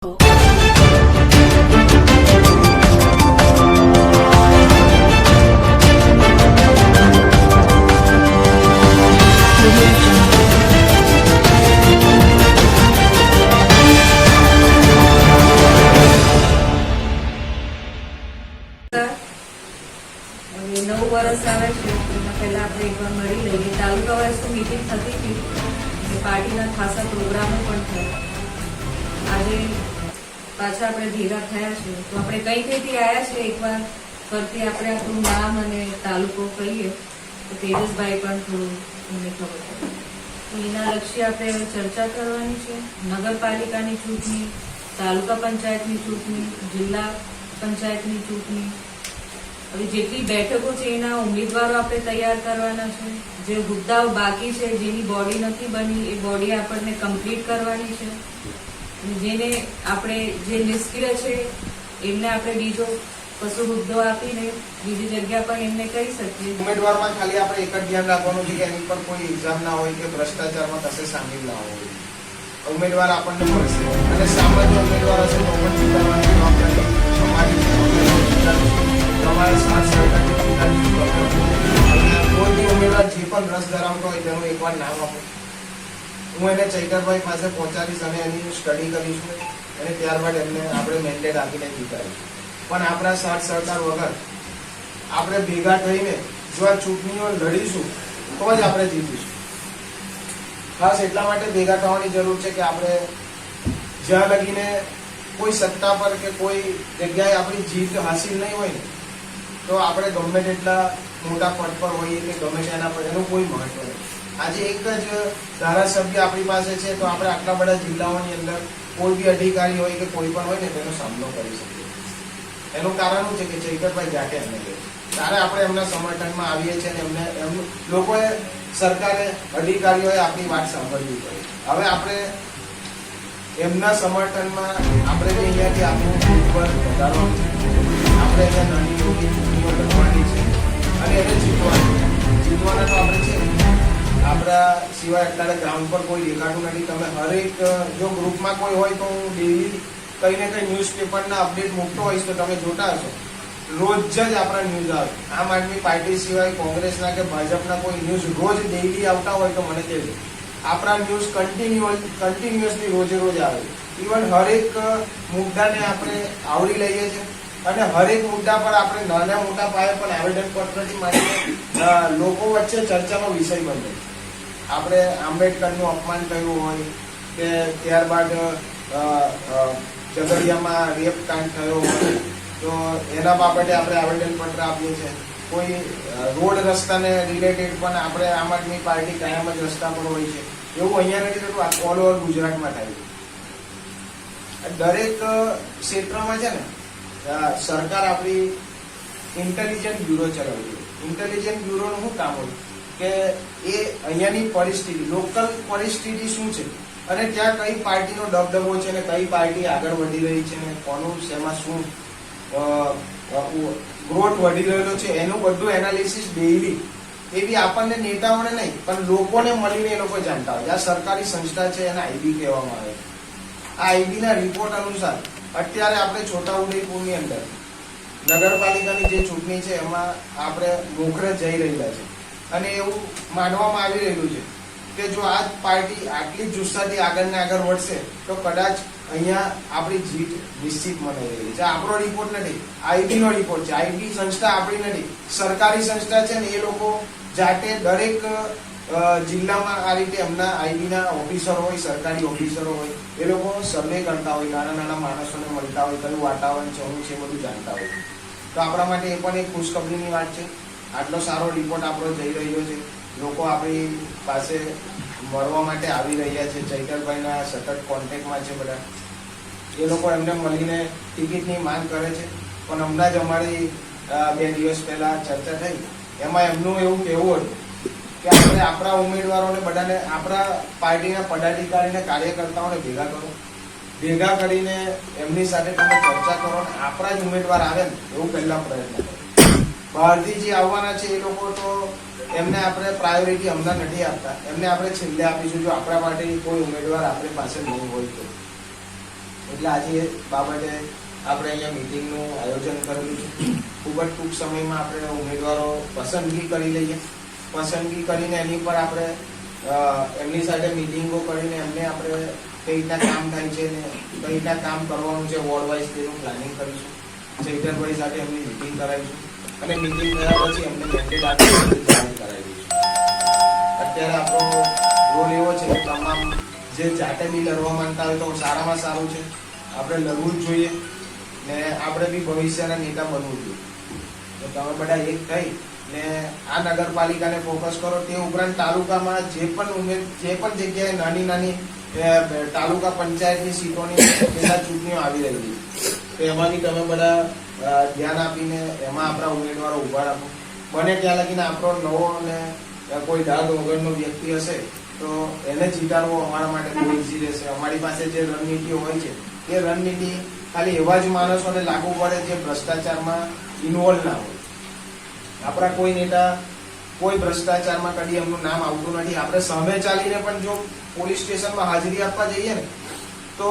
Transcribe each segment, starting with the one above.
નવ વર્ષ આવે છે. એના પહેલા આપણે એકવાર મળી લઈએ. તાલુકા વર્ષની મીટિંગ થતી હતી. પાર્ટીના ખાસા પ્રોગ્રામો પણ થયા. આજે પાછા આપણે ભેગા થયા છે તો આપણે કઈ કઈથી આવ્યા છે એકવાર ફરતી આપણે આપણું નામ અને તાલુકો કહીએ. તો તેજસભાઈ પણ થોડું એમને ખબર પડે. તો એના લક્ષ્ય આપણે ચર્ચા કરવાની છે. નગરપાલિકાની ચૂંટણી, તાલુકા પંચાયતની ચૂંટણી, જિલ્લા પંચાયતની ચૂંટણી. હવે જેટલી બેઠકો છે એના ઉમેદવારો આપણે તૈયાર કરવાના છે. જે હોદ્દાઓ બાકી છે, જેની બોડી નથી બની, એ બોડી આપણને કમ્પ્લીટ કરવાની છે. જેને આપણે જે નિષ્ક્રિય છે, એમને આપણે બીજો પશુ મુદ્દો આપીને બીજી જગ્યા પર એમને કહી શકીએ ઉમેદવારમાં ખાલી આપણે એક જ ધ્યાન રાખવાનું છે કે એની પર કોઈ એક્ઝામ ના હોય કે ભ્રષ્ટાચારમાં કશે સામેલ ના હોય ઉમેદવાર આપણને મળશે અને સામાન્ય ઉમેદવાર હશે તો પણ જીતાડવાની જવાબદારી તમારી. તમારે સાથ જીતાડીશું. કોઈ બી ઉમેદવાર જે પણ રસ ધરાવતો હોય તેનું એકવાર નામ આપો હું એને ચૈતરભાઈ પાસે પહોંચાડીશ અને એની સ્ટડી કરીશું અને ત્યારબાદ એમને આપણે મેન્ડેટ આપીને જીતાડીશું. પણ આપણા સાથ સરકાર વગર આપણે ભેગા થઈને જો આ ચૂંટણીઓ લડીશું, તો જ આપણે જીતીશું. ખાસ એટલા માટે ભેગા થવાની જરૂર છે કે આપણે જ્યાં લગીને કોઈ સત્તા પર કે કોઈ જગ્યાએ આપણી જીત હાસિલ નહીં હોય ને, તો આપણે ગમે તેટલા મોટા પદ પર હોઈએ કે ગમે તેના પર, એનું કોઈ મહત્વ નથી. આજે એક જ ધારાસભ્ય આપણી પાસે છે, તો આપણે આટલા બધા જિલ્લાઓની અંદર કોઈ બી અધિકારી હોય કે કોઈ પણ હોય ને, તેનો સામનો કરી શકીએ. એનું કારણ શું છે કે ચૈતરભાઈ જાતે એમને કહે ત્યારે આપણે એમના સમર્થનમાં આવીએ છીએ અને એમને એમનું લોકોએ સરકારે અધિકારીઓએ આપણી વાત સાંભળવી પડે. હવે આપણે એમના સમર્થનમાં આપણે જે અહીંયાથી આપણું ઉપર વધારવાનું છે આપણે અહીંયા નાની મોટી ચૂંટણીઓ લડવાની છે અને એને જીતવાની. જીતવાના તો આપણે છે. આપણા સિવાય અત્યારે ગ્રાઉન્ડ પર કોઈ દેખાતું નથી. તમે હરેક જો ગ્રુપમાં કોઈ હોય તો હું ડેલી કઈ ને કઈ ન્યૂઝપેપરના અપડેટ મૂકતો હોઈશ તો તમે જોતા હશો. રોજ જ આપણા ન્યૂઝ આવે. આમ આદમી પાર્ટી સિવાય કોંગ્રેસના કે ભાજપના કોઈ ન્યૂઝ રોજ ડેલી આવતા હોય તો મને કહેજો. આપણા ન્યૂઝ કન્ટિન્યુઅલ કન્ટિન્યુઅસલી રોજે રોજ આવે. ઇવન હરેક મુદ્દાને આપણે આવરી લઈએ છીએ. અને હરેક મુદ્દા પર આપણે નાના મોટા પાયે પણ આવેદનપત્રથી માંડીને લોકો વચ્ચે ચર્ચાનો વિષય બને. આપણે આંબેડકરનું અપમાન થયું હોય કે ત્યારબાદ ઝઘડિયામાં રેપ કાંડ થયો હોય, તો એના બાબતે આપણે આવેદનપત્ર આપીએ છીએ. કોઈ રોડ રસ્તાને રિલેટેડ પણ આપણે આમ આદમી પાર્ટી કાયમ જ રસ્તા પર હોય છે. એવું અહીંયા નથી થતું ઓલ ઓવર ગુજરાતમાં થાય દરેક ક્ષેત્રમાં છે ને સરકાર આપણી ઇન્ટેલિજન્ટ બ્યુરો ચલાવી ઇન્ટેલિજન્ટ બ્યુરોનું શું કામ હોય? કે એ અહીંયાની પરિસ્થિતિ, લોકલ પરિસ્થિતિ શું છે? અને ત્યાં કઈ પાર્ટીનો દબદબો છે ને કઈ પાર્ટી આગળ વધી રહી છે ને કોનું શેમાં શું ગ્રોથ વધી રહેલો છે, એનું બધું એનાલિસિસ ડેઇલી એ બી આપણને નેતાઓને નહીં, પણ લોકોને મળીને એ લોકો જાણતા હોય. આ સરકારી સંસ્થા છે, એને આઈબી કહેવામાં આવે આ આઈબીના રિપોર્ટ અનુસાર અત્યારે આપણે છોટાઉદેપુરની અંદર નગરપાલિકાની જે ચૂંટણી છે, એમાં આપણે મોખરે જઈ રહેલા છે. અને એવું માનવામાં આવી રહ્યું છે કે જો આ પાર્ટી આટલી જુસ્સાથી આગળ ને આગળ વધશે તો કદાચ અહીંયા આપણી જીત નિશ્ચિત મનાઈ રહી છે. આપણો રિપોર્ટ નથી આઈબી નો રિપોર્ટ છે. આઈબી સંસ્થા આપણી નથી, સરકારી સંસ્થા છે ને એ લોકો જાતે દરેક જિલ્લામાં આ રીતે એમના આઈબીના ઓફિસરો હોય, સરકારી ઓફિસરો હોય, એ લોકો સર્વે કરતા હોય, નાના નાના માણસોને મળતા હોય, કયું વાતાવરણ છે છે બધું જાણતા હોય. તો આપણા માટે એ પણ એક ખુશખબરીની વાત છે. આટલો સારો રિપોર્ટ આપણો જઈ રહ્યો છે. લોકો આપણી પાસે મળવા માટે આવી રહ્યા છે. ચૈતરભાઈના સતત કોન્ટેક્ટમાં છે બધા. એ લોકો એમને મળીને ટિકિટની માંગ કરે છે. પણ હમણાં જ અમારી બે દિવસ પહેલા ચર્ચા થઈ. એમાં એમનું એવું કહેવું હતું કે આપણે આપણા ઉમેદવારોને બધાને, આપણા પાર્ટીના પદાધિકારીને કાર્યકર્તાઓને ભેગા કરો. ભેગા કરીને એમની સાથે તમે ચર્ચા કરો આપણા જ ઉમેદવાર આવે ને, એવું પહેલા પ્રયત્ન કરો. બહારથી જે આવવાના છે એ લોકો તો એમને આપણે પ્રાયોરિટી હમણાં નથી આપતા. એમને આપણે છેલ્લે આપીશું જો આપણા માટે કોઈ ઉમેદવાર આપણી પાસે ન હોય તો. એટલે આજે બાબતે આપણે અહીંયા મિટિંગનું આયોજન કરેલું છે. ખૂબ જ ટૂંક સમયમાં આપણે ઉમેદવારો પસંદગી કરી લઈએ. પસંદગી કરીને એની પર આપણે એમની સાથે મિટિંગો કરીને એમને આપણે કઈ રીતના કામ થાય છે ને કઈ રીતના કામ કરવાનું છે વોર્ડ વાઇઝ તેનું પ્લાનિંગ કરીશું. સેક્ટરભાઈ સાથે એમની મિટિંગ કરાવીશું. અને મિટિંગ થયા પછી એમને મેન્ડેટ આપી કરાવી અત્યારે આપણો રોલ એવો છે કે તમામ જે જાતે બી લડવા માંગતા હોય તો સારામાં સારું છે. આપણે લડવું જ જોઈએ ને આપણે બી ભવિષ્યના નેતા બનવું જોઈએ. તો તમે બધા એક થઈ ને આ નગરપાલિકાને ફોકસ કરો. તે ઉપરાંત તાલુકામાં જે પણ ઉમેદ જે પણ જગ્યાએ નાની નાની તાલુકા પંચાયતની સીટોની ચૂંટણીઓ આવી રહી છે. તો એમાંથી તમે બધા ધ્યાન આપીને એમાં આપણા ઉમેદવારો ઊભા રાખો. બને ત્યાં લગીને આપણો નવો અને કોઈ દાગ વગરનો વ્યક્તિ હશે, તો એને જીતાડવો અમારા માટે બહુ ઈઝી રહેશે. અમારી પાસે જે રણનીતિઓ હોય છે, એ રણનીતિ ખાલી એવા જ માણસોને લાગુ પડે જે ભ્રષ્ટાચારમાં ઇન્વોલ્વ ના હોય. આપણા કોઈ નેતા, કોઈ ભ્રષ્ટાચારમાં કદી એમનું નામ આવતું નથી. આપણે સામે ચાલીને પણ જો પોલીસ સ્ટેશનમાં હાજરી આપવા જઈએ ને તો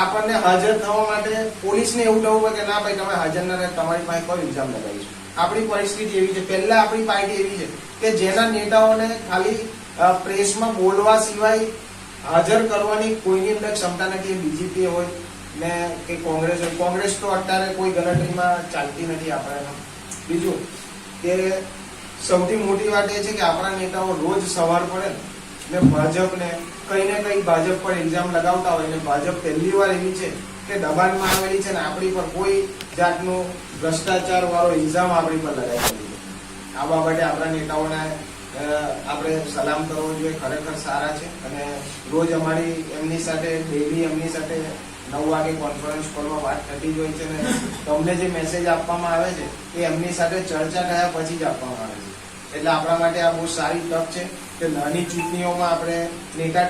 આપણને હાજર થવા માટે પોલીસને એવું થવું હોય કે ના ભાઈ, તમે હાજર ના તમારી પાસે કોઈ ઇલ્ઝામ લગાવીશું? આપણી પરિસ્થિતિ એવી છે, પહેલા આપણી પાર્ટી એવી છે કે જેના નેતાઓને ખાલી પ્રેસમાં બોલવા સિવાય હાજર કરવાની કોઈની અંદર ક્ષમતા નથી બીજેપી હોય ને કે કોંગ્રેસ હોય. કોંગ્રેસ તો અત્યારે કોઈ ગણતરીમાં ચાલતી નથી આપણે બીજું કે સૌથી મોટી વાત એ છે કે આપણા નેતાઓ રોજ સવાર પડે ને ને ભાજપને કઈ ને કઈ ભાજપ પર ઇલ્ઝામ લગાવતા હોય ને ભાજપ પહેલી વાર એવી છે કે દબાણમાં આવેલી છે ને આપણી પર કોઈ જાતનું ભ્રષ્ટાચાર વાળો ઇલ્ઝામ આપણી પર લગાવી છે. આ બાબતે આપણા નેતાઓને આપણે સલામ કરવો જોઈએ, ખરેખર સારા છે. અને રોજ અમારી એમની સાથે ડેલી એમની સાથે નવ વાગે કોન્ફરન્સ કોલમાં વાત થતી જ હોય છે ને તમને જે મેસેજ આપવામાં આવે છે, એ એમની સાથે ચર્ચા થયા પછી જ આપવામાં આવે છે. એટલે આપણા માટે આ બહુ સારી તક છે. કે નાની ચૂંટણીઓમાં આપણે નેતા